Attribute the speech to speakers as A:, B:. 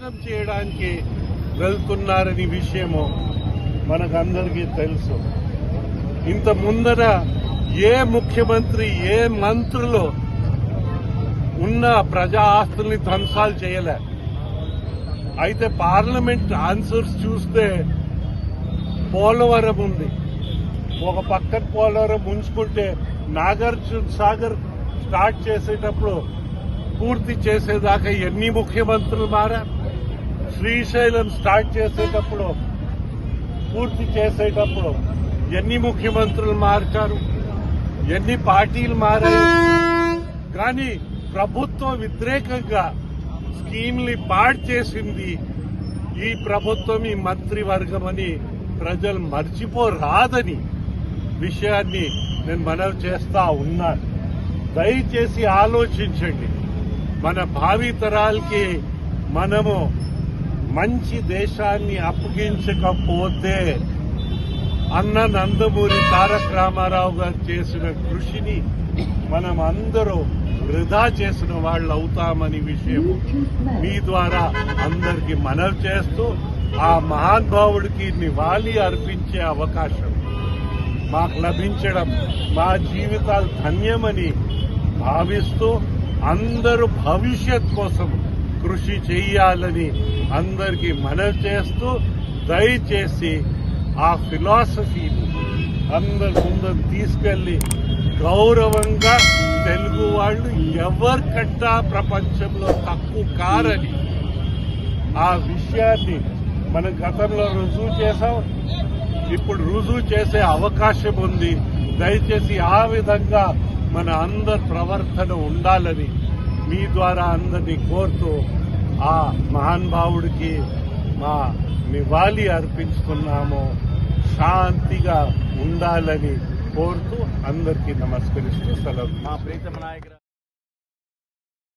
A: చేయడానికి వెళ్తున్నారని విషయము మనకందరికీ తెలుసు. ఇంత ముందర ఏ ముఖ్యమంత్రి ఏ మంత్రులు ఉన్న ప్రజా ఆస్తుల్ని ధ్వంసాలు చేయలే. అయితే పార్లమెంట్ ఆన్సర్స్ చూస్తే పోలవరం ఉంది. ఒక పక్కన పోలవరం ఉంచుకుంటే నాగార్జున సాగర్ స్టార్ట్ చేసేటప్పుడు పూర్తి చేసేదాకా ఎన్ని ముఖ్యమంత్రులు మారారు? శ్రీశైలం స్టార్ట్ చేసేటప్పుడు పూర్తి చేసేటప్పుడు ఎన్ని ముఖ్యమంత్రులు మార్చారు ఎన్ని పార్టీలు మారాయి. కానీ ప్రభుత్వ వ్యతిరేకంగా స్కీమ్ని పాడు చేసింది ఈ ప్రభుత్వం ఈ మంత్రివర్గం అని ప్రజలు మర్చిపోరాదని విషయాన్ని నేను మనవి చేస్తా ఉన్నాను దయచేసి ఆలోచించండి. మన భావితరాలకి మనము మంచి దేశాన్ని అప్పగించకపోతే అన్న నందమూరి తారక రామారావు గారు చేసిన కృషిని మనం అందరూ వృధా చేసిన వాళ్ళు అవుతామని విషయం మీ ద్వారా అందరికి మనవి చేస్తూ ఆ మహానుభావుడికి నివాళి అర్పించే అవకాశం మాకు లభించడం మా జీవితాలు ధన్యమని భావిస్తూ అందరూ భవిష్యత్ కోసం కృషి చేయాలని అందరికీ మనవి చేస్తూ దయచేసి ఆ ఫిలాసఫీని అందరి ముందు తీసుకెళ్ళి గౌరవంగా తెలుగు వాళ్ళు ఎవరికంటా ప్రపంచంలో తక్కువ కారని ఆ విషయాన్ని మనం గతంలో రుజువు చేసాం ఇప్పుడు రుజువు చేసే అవకాశం ఉంది. దయచేసి ఆ విధంగా మన అందరి ప్రవర్తన ఉండాలని మీ ద్వారా అందరినీ కోరుతూ ఆ మహానుభావుడికి మా నివాళి అర్పించుకున్నాము. శాంతిగా ఉండాలని కోరుతూ అందరికీ నమస్కరిస్తూ సెలవు.
B: మా ప్రీతమ నాయకుడు